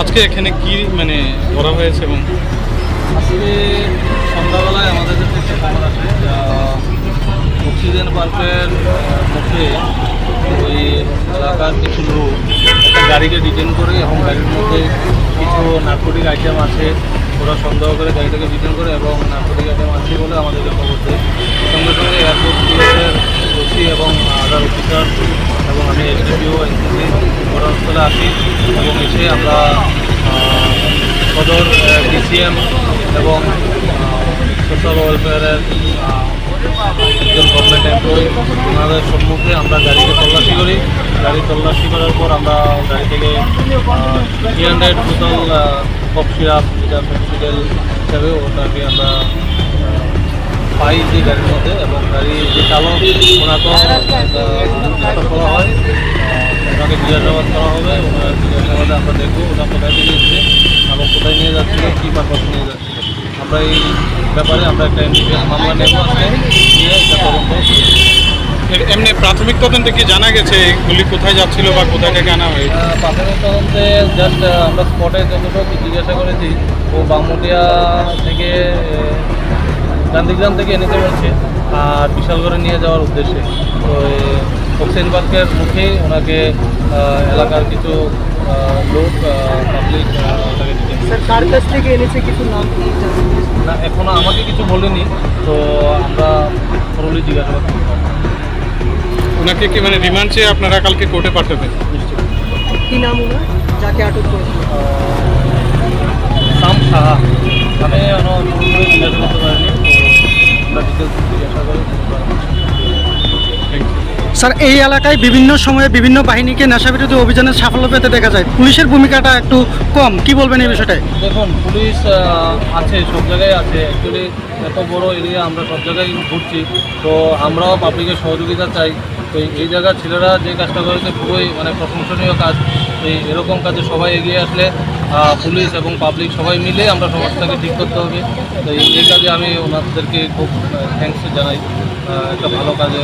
আজকে এখানে কি মানে করা হয়েছে এবং? আজকে সন্ধ্যাবেলায় আমাদের একটা খবর আসে অক্সিজেন পার্কের মুখে ওই এলাকার কিছু লোক গাড়িকে ডিটেন করে এবং গাড়ির মধ্যে কিছু নার্কোটিক আইটেম আছে, ওরা সন্দেহ করে গাড়িটাকে ডিটেন করে এবং নার্কোটিক আইটেম আছে বলে আমাদেরকে খবর দেয়। সঙ্গে সঙ্গে এয়ারপোর্ট পুলিশের এবং আদার অফিসার এবং আমি এসডিপিও এনসিসি ঘটনাস্থলে আসি এবং এসে আমরা সদর ডিসিএম এবং সোশ্যাল ওয়েলফেয়ারের একজন গভর্নমেন্ট এমপ্লয়ি ওনাদের সম্মুখে আমরা গাড়িকে তল্লাশি করি। গাড়ি তল্লাশি করার পর আমরা গাড়ি থেকে থ্রি হান্ড্রেড বোতল কফ সিরাপ যেটা মেডিকেল হিসাবে ওটাকে আমরা পাই যে গাড়ির মধ্যে এবং গাড়ির যে চালক ওনাকেও গ্রেফতার করা হয় ওনাকে জিজ্ঞাসাবাদ করা হবে ওনার জিজ্ঞাসাবাদে আমরা দেখব ওটা কোথায় থেকে এসেছে এবং কোথায় নিয়ে যাচ্ছিল কী পারপাস নিয়ে যাচ্ছিল। আমরা এই ব্যাপারে আমরা একটা ইন্ডিভিজুয়াল মামলা নেব আজকে নিয়ে তদন্ত এমনি প্রাথমিক তদন্তে কি জানা গেছে এগুলি কোথায় যাচ্ছিল বা কোথায় থেকে আনা হয়েছে? প্রাথমিক তদন্তে জাস্ট আমরা স্পটে যতটুকু জিজ্ঞাসা করেছি ও বামুটিয়া থেকে গান্ধীগ্রাম থেকে এনেতে বলছে আর বিশালগড়ে নিয়ে যাওয়ার উদ্দেশ্যে। তো পার্কের মুখে ওনাকে এলাকার কিছু লোক পাবলিক কার কাছ থেকে এনেছে কিছু নাম? না এখনও আমাকে কিছু বলেনি তো আমরা থরলি জিজ্ঞাসাবাদ ওনাকে কি মানে রিমান্ড চেয়ে আপনারা কালকে কোর্টে পাঠাবেন? নিশ্চয়ই কি নাম ওনার? যাকে আটক করেছিল সাম সাহা আমি এখনও পুরোপুরি জিজ্ঞাসা করতে পারিনি তো আমরা ডিটেলস জিজ্ঞাসা করে থ্যাংক ইউ স্যার, এই এলাকায় বিভিন্ন সময়ে বিভিন্ন বাহিনীকে নেশাবিরোধী অভিযানে সাফল্য পেতে দেখা যায়। পুলিশের ভূমিকাটা একটু কম। কি বলবেন এই বিষয়টায়? দেখুন, পুলিশ আছে, সব জায়গায় আছে। অ্যাকচুয়ালি এত বড় এরিয়া, আমরা সব জায়গায় ঘুরছি। তো আমরাও পাবলিকের সহযোগিতা চাই। তো এই- জায়গার ছেলেরা যে কাজটা করেছে, খুবই মানে প্রশংসনীয় কাজ। এই এরকম কাজে সবাই এগিয়ে আসলে পুলিশ এবং পাবলিক সবাই মিলে আমরা সমাজটাকে ঠিক করতে হবে। তো এই কাজে আমি ওনাদেরকে খুব থ্যাঙ্কস জানাই। একটা ভালো কাজে